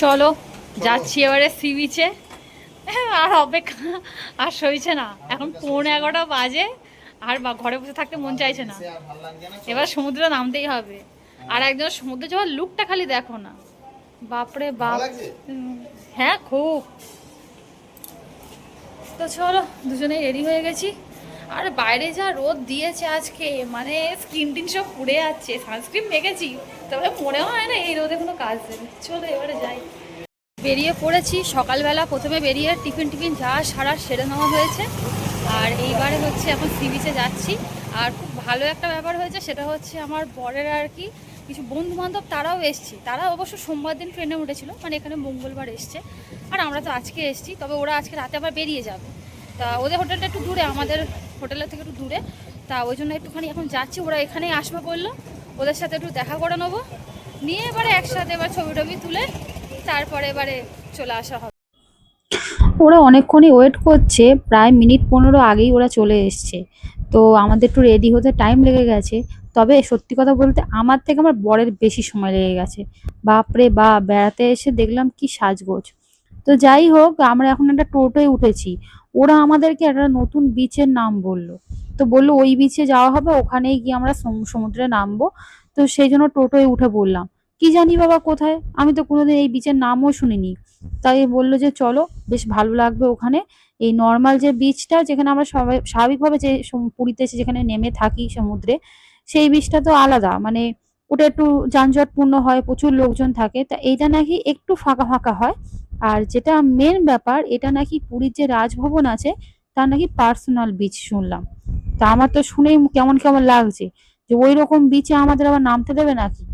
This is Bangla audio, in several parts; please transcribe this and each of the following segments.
চলো যাচ্ছি এবারে সি বিচে আর অপেক্ষা আর সইছে না। এখন পৌনে এগারোটা বাজে আর ঘরে বসে থাকতে মন চাইছে না। এবার সমুদ্রে নামতেই হবে। আর একজন সমুদ্রে যাওয়ার লুকটা খালি দেখো না। বাপরে বাপ। হ্যাঁ খুব। তো চলো দুজনে রেডি হয়ে গেছি। আর বাইরে যা রোদ দিয়েছে আজকে মানে স্ক্রিন টিন সব পুড়ে যাচ্ছে সানস্ক্রিন মেখেছি তবে মনে হয় না এই রোদে কোনো কাজ দেবে চলো এবারে যাই। বেরিয়ে পড়েছি, সকালবেলা প্রথমে বেরিয়ে টিফিন টিফিন যা সারা সেরে নেওয়া হয়েছে। আর এইবারে হচ্ছে এখন সি বিচে যাচ্ছি। আর খুব ভালো একটা ব্যাপার হয়েছে, সেটা হচ্ছে আমার বরের আর কি, কিছু বন্ধু বান্ধব তারাও এসছে। তারা অবশ্য সোমবার দিন ট্রেনে উঠেছিল মানে এখানে মঙ্গলবার এসছে। আর আমরা তো আজকে এসছি, তবে ওরা আজকে রাতে আবার বেরিয়ে যাবে। তা ওদের হোটেলটা একটু দূরে, আমাদের হোটেলের থেকে একটু দূরে। তা ওই জন্য একটুখানি এখন যাচ্ছি, ওরা এখানেই আসবে বলল। ওদের সাথে একটু দেখা করে নেব। নিয়ে এবারে একসাথে এবার ছবি টবি তুলে তারপরে এবারে চলে আসা হবে। ওরা অনেকক্ষণই ওয়েট করছে, প্রায় মিনিট পনেরো আগেই ওরা চলে এসছে। তো আমাদের একটু রেডি হতে টাইম লেগে গেছে। তবে সত্যি কথা বলতে আমার থেকে আমার বরের বেশি সময় লেগে গেছে। বাপরে বা বেড়াতে এসে দেখলাম কি সাজগোজ। তো যাই হোক, আমরা এখন একটা টোটোয় উঠেছি। ওরা আমাদেরকে একটা নতুন বিচের নাম বলল। তো বলল, ওই বিচে যাওয়া হবে, ওখানেই গিয়ে আমরা সমুদ্রে নামবো। তো সেই জন্য টোটোয় উঠে বললাম, কি জানি বাবা কোথায়? আমি তো কোনোদিন এই বিচের নামও শুনিনি। তাই বলল যে, চলো, বেশ ভালো লাগবে ওখানে। এই নর্মাল যে বিচটা যেখানে আমরা সবাই, স্বাভাবিকভাবে যে পুরীতে যেখানে নেমে থাকি সমুদ্রে, সেই বিচটা তো আলাদা। মানে ওটা একটু যানজটপূর্ণ হয়, প্রচুর লোকজন থাকে, তা এইটা নাকি একটু ফাঁকা ফাঁকা হয়। আর যেটা মেন ব্যাপার, এটা নাকি পুরীর যে রাজভবন আছে, তার নাকি পার্সোনাল বিচ শুনলাম। তা আমার তো শুনেই কেমন কেমন লাগছে, যে ওই রকম বিচে আমাদের আবার নামতে দেবে নাকি?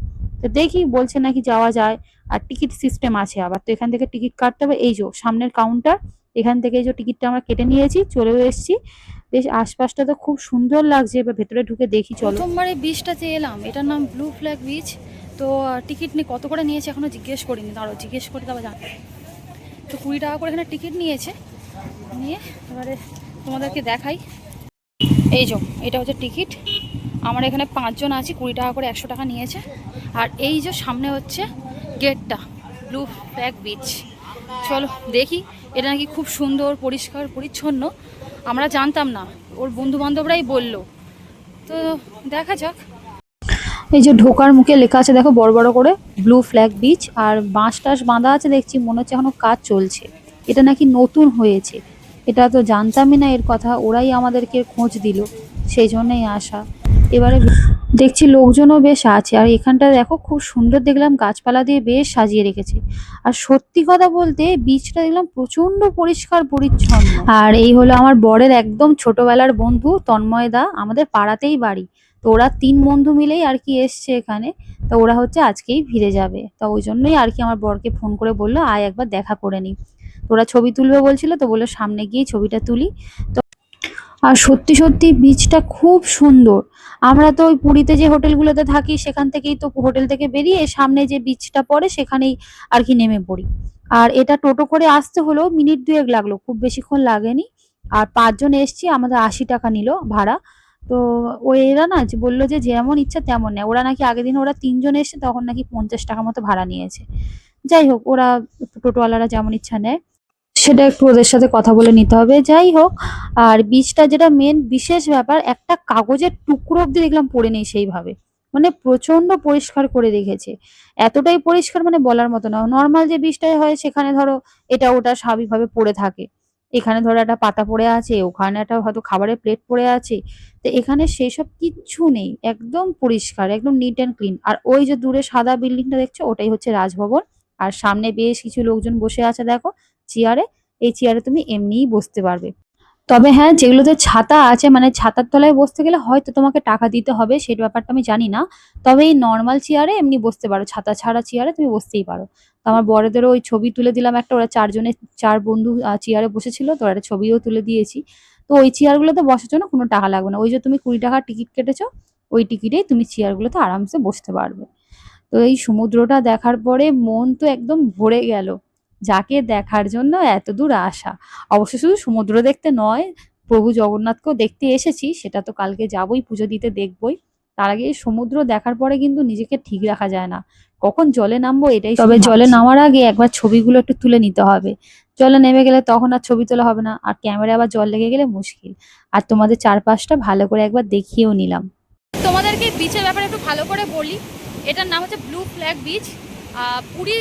তো দেখি, বলছে নাকি যাওয়া যায়, আর টিকিট সিস্টেম আছে আবার, তো এখান থেকে টিকিট কাটতে হবে। এই যে সামনের কাউন্টার এখান থেকে এই যে টিকিটটা আমরা কেটে নিয়েছি, চলেও এসেছি। বেশ আশপাশটা তো খুব সুন্দর লাগছে, এবার ভেতরে ঢুকে দেখি, চলো। প্রথমবার এই বিচটাতে এলাম, এটার নাম ব্লু ফ্ল্যাগ বিচ তো টিকিট নিয়ে কত করে নিয়েছে এখনও জিজ্ঞেস করিনি দাঁড়ো জিজ্ঞেস করে তারপর জান তো কুড়ি টাকা করে এখানে টিকিট নিয়েছে। নিয়ে এবারে তোমাদেরকে দেখাই। এই যে, এটা হচ্ছে টিকিট আমার এখানে পাঁচজন আছি, কুড়ি টাকা করে একশো টাকা নিয়েছে। আর এই যে সামনে হচ্ছে গেটটা ব্লু ফ্ল্যাগ বিচ চলো দেখি, এটা নাকি খুব সুন্দর, পরিষ্কার, পরিচ্ছন্ন। আমরা জানতাম না, ওর বন্ধু বান্ধবরাই বলল। তো দেখা যাক। এই যে ঢোকার মুখে লেখা আছে, দেখো, বড় বড় করে ব্লু ফ্ল্যাগ বিচ আর বাঁশ টাস বাঁধা আছে, দেখছি, মনে হচ্ছে এখনও কাজ চলছে। এটা নাকি নতুন হয়েছে। এটা তো জানতামই না এর কথা, ওরাই আমাদেরকে খোঁজ দিল, সেই জন্যই আসা এবারে দেখছি লোকজনও বেশ আছে। আর এখানটা দেখো খুব সুন্দর দেখলাম, গাছপালা দিয়ে বেশ সাজিয়ে রেখেছে। আর সত্যি কথা বলতে বিচটা দেখলাম প্রচণ্ড পরিষ্কার, পরিচ্ছন্ন। আর এই হলো আমার বরের একদম ছোটবেলার বন্ধু তন্ময় দা, আমাদের পাড়াতেই বাড়ি। তো ওরা তিন বন্ধু মিলেই আর কি এসছে এখানে। তো ওরা হচ্ছে আজকেই ফিরে যাবে। তা ওই জন্যই আর কি আমার বরকে ফোন করে বলল, আয় একবার দেখা করে নি। ওরা ছবি তুলবে বলছিল, তো বলল সামনে গিয়ে ছবিটা তুলি। তো আর সত্যি সত্যি বিচটা খুব সুন্দর। আমরা তো ওই পুরীতে যে হোটেলগুলোতে থাকি, সেখান থেকেই তো হোটেল থেকে বেরিয়ে সামনে যে বিচটা পড়ে, সেখানেই আর কি নেমে পড়ি। আর এটা টোটো করে আসতে হলো মিনিট দুয়েক লাগল, খুব বেশিক্ষণ লাগেনি। আর পাঁচজন এসছি, আমাদের আশি টাকা নিল ভাড়া। তো ও এরা না বলল যে যেমন ইচ্ছা তেমন নেয়। ওরা নাকি আগের দিন ওরা তিনজন এসছে, তখন নাকি পঞ্চাশ টাকা মতো ভাড়া নিয়েছে। যাই হোক, ওরা টোটোওয়ালারা যেমন ইচ্ছা নেয়। সেটা একটু ওদের সাথে কথা বলে নিতে হবে। যাই হোক, আর বীজটা যেটা মেন বিশেষ ব্যাপার, একটা কাগজের টুকরো অব্দি দেখলাম পড়ে নেই সেইভাবে। মানে প্রচণ্ড পরিষ্কার করে রেখেছে। এতটাই পরিষ্কার মানে বলার মতো না। নর্মাল যে বীজটাই হয়, সেখানে ধরো এটা ওটা স্বাভাবিকভাবে পড়ে থাকে। এখানে ধরো একটা পাতা পড়ে আছে, ওখানে একটা হয়তো খাবারের প্লেট পড়ে আছে। তো এখানে সেসব কিচ্ছু নেই। একদম পরিষ্কার, একদম নিট অ্যান্ড ক্লিন আর ওই যে দূরে সাদা বিল্ডিংটা দেখছ, ওটাই হচ্ছে রাজভবন। আর সামনে বেশ কিছু লোকজন বসে আছে, দেখো চেয়ারে এই চেয়ারে তুমি এমনিই বসতে পারবে। তবে হ্যাঁ যেগুলোতে ছাতা আছে মানে ছাতার তলায় বসতে গেলে হয়তো তোমাকে টাকা দিতে হবে, সেই ব্যাপারটা আমি জানি না। তবে এই নর্মাল চেয়ারে এমনি বসতে পারো, ছাতা ছাড়া চেয়ারে তুমি বসতেই পারো। তো আমার বড়দেরও ওই ছবি তুলে দিলাম একটা, ওরা চারজনে, চার বন্ধু চেয়ারে বসেছিল, তো একটা ছবিও তুলে দিয়েছি। তো ওই চেয়ারগুলোতে বসার জন্য কোনো টাকা লাগবে না। ওই যে তুমি কুড়ি টাকার টিকিট কেটেছো, ওই টিকিটেই তুমি চেয়ারগুলোতে আরামসে বসতে পারবে। তো এই সমুদ্রটা দেখার পরে মন তো একদম ভরে গেল। যাকে দেখার জন্য এত দূর আসা। অবশ্য শুধু সমুদ্র দেখতে নয় প্রভু জগন্নাথকেও দেখতে এসেছি সেটা তো কালকে যাবই পুজো দিতে দেখবই। তার আগে সমুদ্র দেখার পরে কিন্তু নিজেকে ঠিক রাখা যায় না। কখন জলে নামবো এটাই তবে জলে নামার আগে একবার ছবিগুলো একটু তুলে নিতে হবে। জলে নেমে গেলে তখন আর ছবি তোলা হবে না আর ক্যামেরা আবার জল লেগে গেলে মুশকিল। আর তোমাদের চারপাশটা ভালো করে একবার দেখিয়েও নিলাম। তোমাদেরকে বিচের ব্যাপারে একটু ভালো করে বলি। এটার নাম হচ্ছে ব্লু ফ্ল্যাগ বিচ পুরী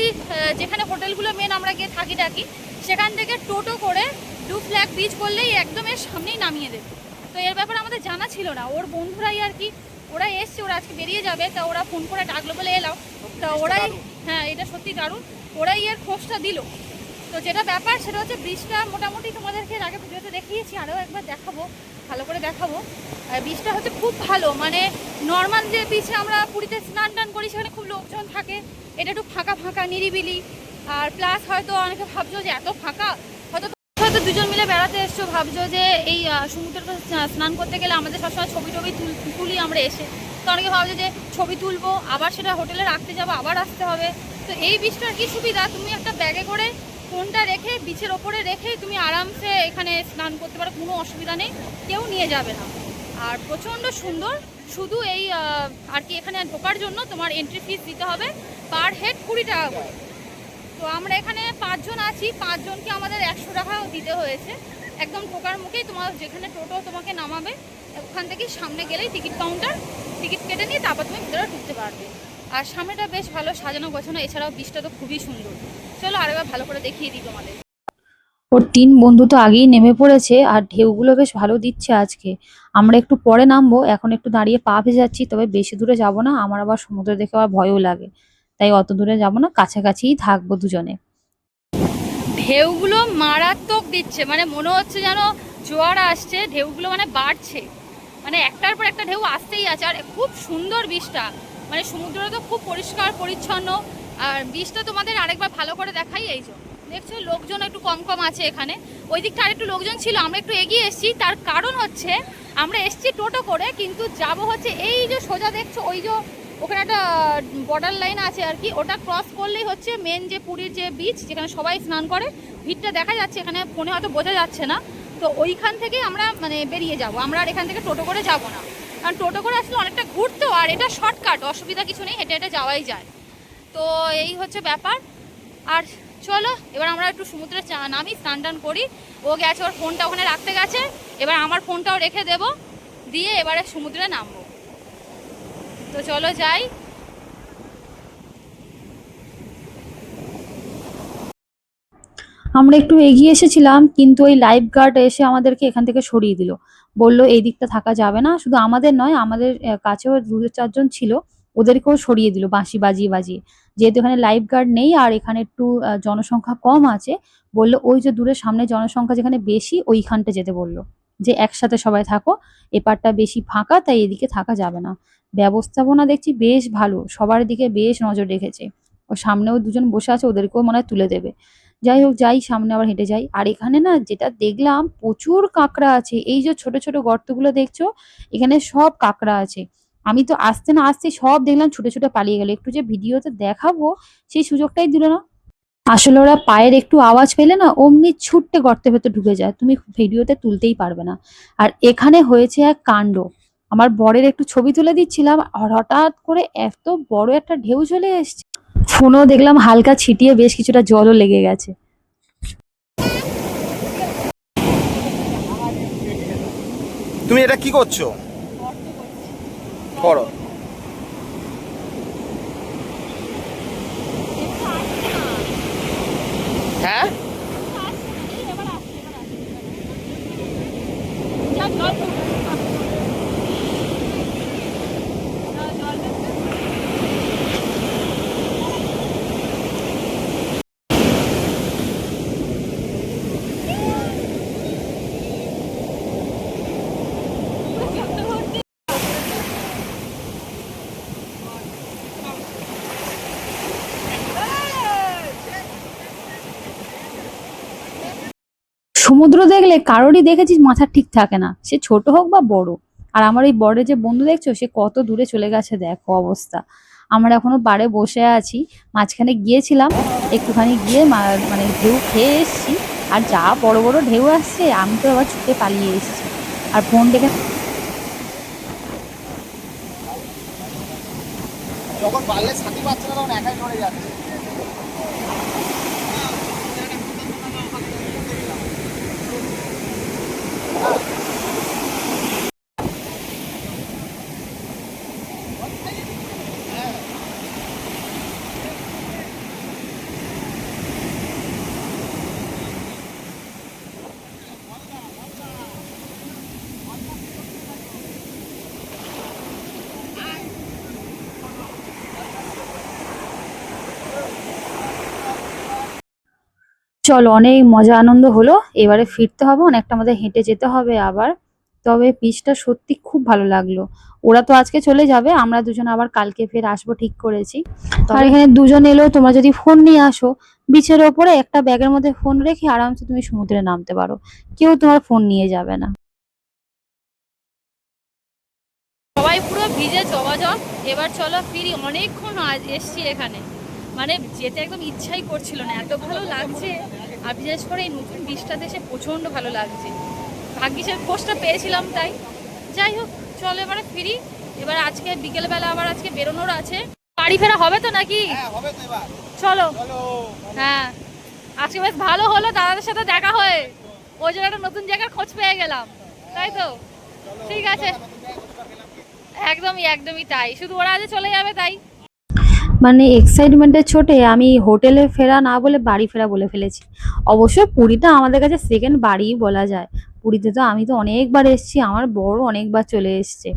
যেখানে হোটেলগুলো মেন আমরা গিয়ে থাকি থাকি সেখান থেকে টোটো করে ব্লু ফ্ল্যাগ বিচ বললেই একদম এর সামনেই নামিয়ে দেবে। তো এর ব্যাপারে আমাদের জানা ছিল না। ওর বন্ধুরাই আর কি ওরা এসছে ওরা আজকে বেরিয়ে যাবে তা ওরা ফোন করে ডাকলো বলে এলাম তা ওরাই হ্যাঁ এটা সত্যি দারুণ। ওরাই এর খোঁজটা দিল। তো যেটা ব্যাপার সেটা হচ্ছে ব্রিজটা মোটামুটি তোমাদেরকে আগে ভিডিওতে দেখিয়েছি আরও একবার দেখাবো ভালো করে দেখাবো। আর বীজটা হচ্ছে খুব ভালো। মানে নর্মাল যে বিচে আমরা পুরীতে স্নান টান করি, সেখানে খুব লোকজন থাকে। এটা একটু ফাঁকা ফাঁকা, নিরিবিলি। আর প্লাস হয়তো অনেকে ভাবছ যে এত ফাঁকা, হয়তো হয়তো দুজন মিলে বেড়াতে এসছো, ভাবছ যে এই সমুদ্রটা স্নান করতে গেলে আমাদের সবসময় ছবি টবি তুল- আমরা এসে। তো অনেকে ভাবছ যে ছবি তুলবো, আবার সেটা হোটেলে রাখতে যাব, আবার আসতে হবে। তো এই বীজটার কি সুবিধা? তুমি একটা ব্যাগে করে ফোনটা রেখে বিচের ওপরে রেখে তুমি আরামসে এখানে স্নান করতে পারো, কোনো অসুবিধা নেই। কেউ নিয়ে যাবে না। আর প্রচণ্ড সুন্দর। শুধু এই আর কি এখানে ঢোকার জন্য তোমার এন্ট্রি ফিস দিতে হবে পার হেড কুড়ি টাকা করে। তো আমরা এখানে পাঁচজন আছি, পাঁচজনকে আমাদের একশো টাকা দিতে হয়েছে। একদম ঢোকার মুখেই তোমার যেখানে টোটো তোমাকে নামাবে, ওখান থেকে সামনে গেলেই টিকিট কাউন্টার, টিকিট কেটে নিয়ে তারপর তুমি ভিতরে ঢুকতে পারবে। আর সামনেটা বেশ ভালো সাজানো গোছানো, এছাড়াও বীজটা তো খুবই সুন্দর। চলো আরেকবার ভালো করে দেখিয়ে দিই তোমাদের। ওর তিন বন্ধু তো আগেই নেমে পড়েছে আর ঢেউগুলো বেশ ভালো দিচ্ছে আজকে। আমরা একটু পরে নামবো, এখন একটু দাঁড়িয়ে পা ভেজাচ্ছি তবে বেশি দূরে যাব না, আমার আবার সমুদ্র দেখে আবার ভয়ও লাগে। তাই অত দূরে যাব না, কাছাকাছিই থাকব দুজনে। ঢেউগুলো মারাত্মক দিচ্ছে মানে মনে হচ্ছে যেন জোয়ার আসছে, ঢেউগুলো মানে বাড়ছে। মানে একটার পর একটা ঢেউ আসতেই আছে, আর খুব সুন্দর বীজটা মানে সমুদ্রটা তো খুব পরিষ্কার, পরিচ্ছন্ন, আর বীজটা তোমাদের আরেকবার ভালো করে দেখাই, এই যে। দেখছ লোকজন একটু কম কম আছে এখানে। ওই দিকটা আরেকটু লোকজন ছিল, আমরা একটু এগিয়ে এসেছি। তার কারণ হচ্ছে, আমরা এসেছি টোটো করে, কিন্তু যাব হচ্ছে এই যে সোজা দেখছ, ওই যে ওখানে একটা বর্ডার লাইন আছে আর কি, ওটা ক্রস করলেই হচ্ছে মেন যে পুরীর যে বিচ যেখানে সবাই স্নান করে, ভিড়টা দেখা যাচ্ছে, এখানে ফোনে হয়তো বোঝা যাচ্ছে না। তো ওইখান থেকে আমরা মানে বেরিয়ে যাব। আমরা আর এখান থেকে টোটো করে যাব না। কারণ টোটো করে আসলে অনেকটা ঘুরতো, আর এটা শর্টকাট অসুবিধা কিছু নেই, হেঁটে হেঁটে যাওয়াই যায়। তো এই হচ্ছে ব্যাপার। আর চলো, এবার আমরা একটু সমুদ্রে চা- নামি, স্নান টান করি। ও গেছে, ওর ফোনটা ওখানে রাখতে গেছে। এবার আমার ফোনটাও রেখে দেব। দিয়ে এবারে সমুদ্রে নামবো। তো চলো যাই। আমরা একটু এগিয়ে এসেছিলাম, কিন্তু ওই লাইফ গার্ড এসে আমাদেরকে এখান থেকে সরিয়ে দিল। বলল, এই দিকটা থাকা যাবে না। শুধু আমাদের নয়, আমাদের কাছেও দু চারজন ছিল। ওদেরকেও সরিয়ে দিল, বাঁশি বাজিয়ে বাজিয়ে। যেহেতু এখানে লাইফ গার্ড নেই আর এখানে একটু জনসংখ্যা কম আছে, বলল ওই যে দূরে সামনে জনসংখ্যা যেখানে বেশি, ওইখানটা যেতে বলল। যে একসাথে সবাই থাকো এপারটা বেশি ফাঁকা, তাই এদিকে থাকা যাবে না। ব্যবস্থাপনা দেখছি বেশ ভালো, সবার দিকে বেশ নজর রেখেছে। ও সামনেও দুজন বসে আছে, ওদেরকেও মনে হয় তুলে দেবে। যাই হোক, যাই, সামনে আবার হেঁটে যাই। আর এখানে না, যেটা দেখলাম, প্রচুর কাঁকড়া আছে। এই যে ছোট ছোট গর্তগুলো দেখছ, এখানে সব কাঁকড়া আছে। আমি তো আসতে না আসতে সব দেখলাম, ছুটে ছুটে পালিয়ে গেল। একটু যে ভিডিওতে দেখাবো, সেই সুযোগটাই দিল না। আসলে ওরা পায়ের একটু আওয়াজ পেলে না, অমনি ছুটতে গর্তের ভেতর ঢুকে যায়। তুমি ভিডিওতে তুলতেই পারবে না। আর এখানে হয়েছে এক কাণ্ড। আমার বরের একটু ছবি তুলে দিচ্ছিলাম হঠাৎ করে এত বড় একটা ঢেউ চলে এসছে। ফোনও দেখলাম, হালকা ছিটিয়ে বেশ কিছুটা জলও লেগে গেছে। তুমি এটা কি করছ? করো। হ্যাঁ? সমুদ্র দেখলে কারোরই দেখেছিস মাথা ঠিক থাকে না। সে ছোট হোক বা বড়। আর আমার এই বড়ের যে বন্ধু দেখছ, সে কত দূরে চলে গেছে, দেখো অবস্থা। আমরা এখনও বারে বসে আছি, মাঝখানে গিয়েছিলাম, একটুখানি গিয়ে মানে ঢেউ খেয়ে এসেছি। আর যা বড় বড় ঢেউ আসছে, আমি তো আবার ছুটে পালিয়ে এসেছি। আর ফোন দেখে যখন সাথী পাচ্ছে না, তখন একাই চলো অনেক মজা আনন্দ হলো। এবারে ফিরতে হবে অনেকটা আমাদের হেঁটে যেতে হবে আবার। তবে পিচটা সত্যি খুব ভালো লাগল। ওরা তো আজকে চলে যাবে আমরা দুজন আবার কালকে ফের আসব ঠিক করেছি। আর এখানে দুজন এলো তোমরা যদি ফোন নিয়ে আসো বিচের ওপরে একটা ব্যাগের মধ্যে ফোন রেখে আরামসে তুমি সমুদ্রে নামতে পারো। কেউ তোমার ফোন নিয়ে যাবে না। সবাই পুরো ভিজে জল এবার চলো ফিরি। অনেকক্ষণ আজ এসছি এখানে। মানে যেতে একদম ইচ্ছাই করছিল না। এত ভালো লাগছে। আর বিশেষ করে এই নতুন বীজটাতে এসে প্রচণ্ড ভালো লাগছে। ভাগ্যিসের পোস্টটা পেয়েছিলাম তাই। যাই হোক চলো এবারে ফিরি। এবার আজকে বিকেলবেলা আবার আজকে বেরোনোর আছে। বাড়ি ফেরা হবে তো নাকি? চলো। হ্যাঁ। আজকে বেশ ভালো হলো দাদাদের সাথে দেখা হয়ে। ওই জন্য একটা নতুন জায়গার খোঁজ পেয়ে গেলাম। তাই তো? ঠিক আছে। একদমই একদমই তাই। শুধু ওরা আজ চলে যাবে তাই। মানে এক্সাইটমেন্টের ছোটে আমি হোটেলে ফেরা না বলে বাড়ি ফেরা বলে ফেলেছি। অবশ্য পুরীটা আমাদের কাছে সেকেন্ড বাড়িই বলা যায়। পুরীতে তো আমি তো অনেকবার এসেছি, আমার বড় অনেকবার চলে এসছে।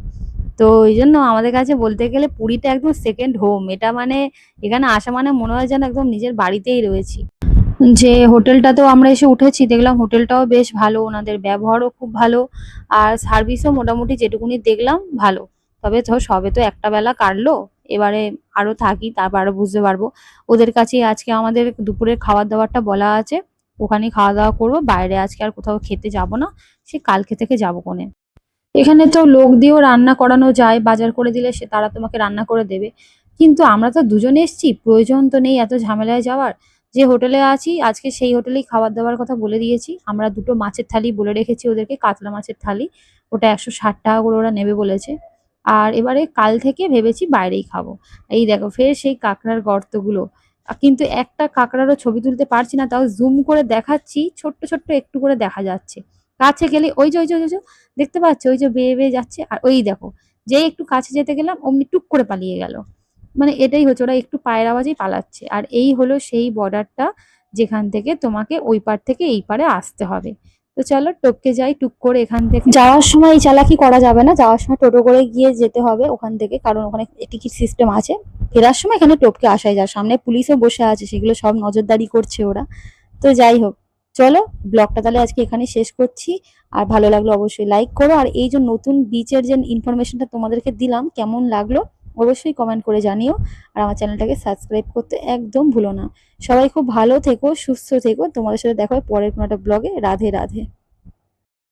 তো ওই জন্য আমাদের কাছে বলতে গেলে পুরীটা একদম সেকেন্ড হোম এটা মানে এখানে আসা মানে মনে হয় যেন একদম নিজের বাড়িতেই রয়েছি। যে হোটেলটাতেও আমরা এসে উঠেছি, দেখলাম হোটেলটাও বেশ ভালো, ওনাদের ব্যবহারও খুব ভালো, আর সার্ভিসও মোটামুটি যেটুকুনি দেখলাম ভালো। তবে সবে তো একটা বেলা কাটলো এবারে আরও থাকি, তারপর আরও বুঝতে পারব। ওদের কাছে আজকে আমাদের দুপুরের খাবার দাবারটা বলা আছে। ওখানে খাওয়া দাওয়া করব। বাইরে আজকে আর কোথাও খেতে যাব না। সে কালকে থেকে যাব কোনে। এখানে তো লোক দিয়েও রান্না করানো যায়। বাজার করে দিলে সে, তারা তোমাকে রান্না করে দেবে। কিন্তু আমরা তো দুজনে এসেছি। প্রয়োজন তো নেই এত ঝামেলায় যাওয়ার। যে হোটেলে আছি, আজকে সেই হোটেলেই খাবার দাবার কথা বলে দিয়েছি। আমরা দুটো মাছের থালি বলে রেখেছি ওদেরকে, কাতলা মাছের থালি। ওটা একশো ষাট টাকা করে ওরা নেবে বলেছে। আর এবারে কাল থেকে ভেবেছি বাইরেই খাব। এই দেখো, ফের সেই কাঁকড়ার গর্তগুলো। কিন্তু একটা কাঁকড়ারও ছবি তুলতে পারছি না, তাও জুম করে দেখাচ্ছি, ছোট্ট ছোট্ট একটু করে দেখা যাচ্ছে। কাছে গেলে, ওই যে ওই যে ওই যে দেখতে পাচ্ছ? ওই যে, বেয়ে বেয়ে যাচ্ছে, আর ওই দেখো, যেই একটু কাছে যেতে গেলাম, অমনি টুক করে পালিয়ে গেল। মানে এটাই হচ্ছে, ওরা একটু পায়ের আওয়াজেই পালাচ্ছে। আর এই হলো সেই বর্ডারটা যেখান থেকে তোমাকে ওই পার থেকে এই পারে আসতে হবে। তো চলো টপকে যাই, টুক করে এখান থেকে। যাওয়ার সময় এই চালাকি করা যাবে না, যাওয়ার সময় টোটো করে গিয়ে যেতে হবে ওখান থেকে, কারণ ওখানে টিকিট সিস্টেম আছে। ফেরার সময় এখানে টপকে আসাই যায়, সামনে পুলিশও বসে আছে, সেগুলো সব নজরদারি করছে ওরা। তো যাই হোক, চলো ব্লগটা তাহলে আজকে এখানে শেষ করছি। আর ভালো লাগল অবশ্যই লাইক করো। আর এই যে নতুন বিচের যে ইনফরমেশনটা তোমাদেরকে দিলাম, কেমন লাগল? অবশ্যই কমেন্ট করে জানিও। আর আমার চ্যানেলটাকে সাবস্ক্রাইব করতে একদম ভুলো না। সবাই খুব ভালো থেকো, সুস্থ থেকো। তোমাদের সাথে দেখা হয় পরের কোনো একটা ব্লগে রাধে রাধে।